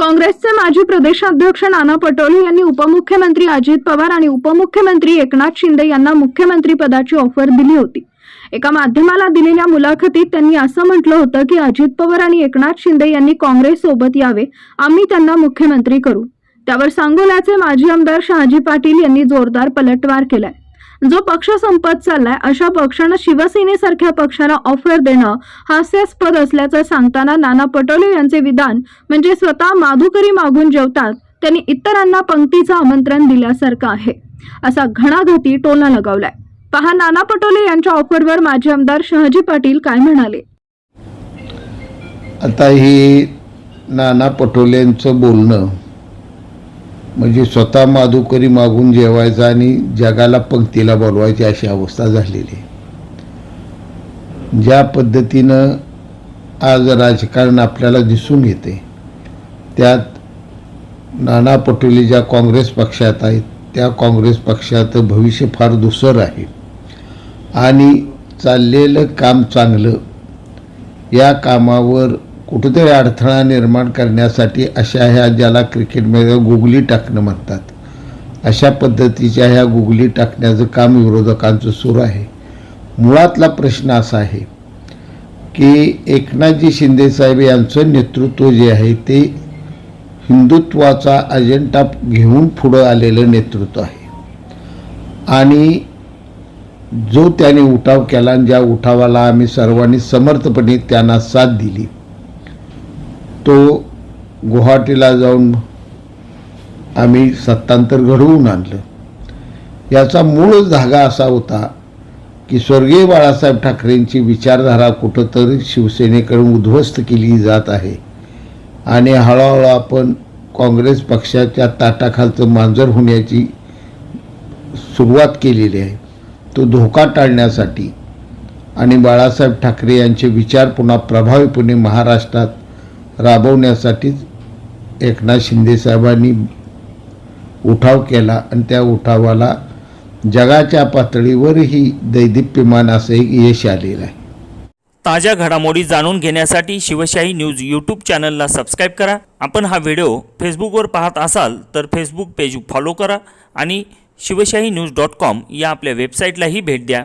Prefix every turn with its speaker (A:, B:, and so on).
A: काँग्रेसचे माजी प्रदेशाध्यक्ष नाना पटोले यांनी उपमुख्यमंत्री अजित पवार आणि उपमुख्यमंत्री एकनाथ शिंदे यांना मुख्यमंत्री पदाची ऑफर दिली होती. एका माध्यमाला दिलेल्या मुलाखतीत त्यांनी असं म्हटलं होतं की अजित पवार आणि एकनाथ शिंदे यांनी काँग्रेस सोबत यावे आम्ही त्यांना मुख्यमंत्री करू. त्यावर सांगोल्याचे माजी आमदार शहाजी पाटील यांनी जोरदार पलटवार केलाय. जो पक्ष संपत चाललाय अशा पक्षानं शिवसेनेसारख्या पक्षाला ऑफर देणं हास्यास्पद असल्याचं सांगताना नाना पटोले यांचे विधान म्हणजे स्वतः माधुकरी मागून जेवतात त्यांनी इतरांना पंक्तीचं आमंत्रण दिल्यासारखं आहे. असा घणाघाती टोला लगावलाय. पहा नाना पटोले यांच्या ऑफरवर माजी आमदार शहाजी पाटील काय म्हणाले?
B: आता ही नाना पटोलेंचं बोलणं म्हणजे स्वतः माधुकरी मागून जेवायचं आणि जगाला पंक्तीला बोलवायची अशी अवस्था झालेली आहे. ज्या पद्धतीनं आज राजकारण आपल्याला दिसून येते त्यात नाना पटोले ज्या काँग्रेस पक्षात आहेत त्या काँग्रेस पक्षाचं भविष्य फार दुसर आहे. आणि चाललेलं काम चांगलं या कामावर कुठेतरी अडथळा निर्माण करण्यासाठी अशा ह्या ज्याला क्रिकेटमध्ये गुगली टाकणं म्हणतात. अशा पद्धतीच्या ह्या गुगली टाकण्याचं काम विरोधकांचं सुरू आहे. मुळातला प्रश्न असा आहे की एकनाथजी शिंदेसाहेब यांचं नेतृत्व जे आहे ते हिंदुत्वाचा अजेंडा घेऊन पुढं आलेलं नेतृत्व आहे. आणि जो त्याने उठाव केला आणि ज्या उठावाला आम्ही सर्वांनी समर्थपणे त्यांना साथ दिली तो गुवाहाटीला जाऊन आम्ही सत्तांतर घडवून आणलं. याचा मूळ धागा असा होता की स्वर्गीय बाळासाहेब ठाकरेंची विचारधारा कुठंतरी शिवसेनेकडून उद्ध्वस्त केली जात आहे. आणि हळूहळू आपण काँग्रेस पक्षाच्या ताटाखालचं मांजर होण्याची सुरुवात केलेली आहे. तो धोका टाळण्यासाठी आणि बाळासाहेब ठाकरे यांचे विचार पुन्हा प्रभावीपणे महाराष्ट्रात राबवण्यासाठीच एकनाथ शिंदेसाहेबांनी उठाव केला आणि त्या उठावाला जगाच्या पातळीवरही दैदिप्यमान असे एक यश आलेलं आहे.
C: ताज्या घडामोडी जाणून घेण्यासाठी शिवशाही न्यूज यूट्यूब चॅनलला सबस्क्राईब करा. आपण हा व्हिडिओ फेसबुकवर पाहत असाल तर फेसबुक पेज फॉलो करा आणि शिवशाही न्यूज डॉट कॉम या आपल्या वेबसाईटलाही भेट द्या.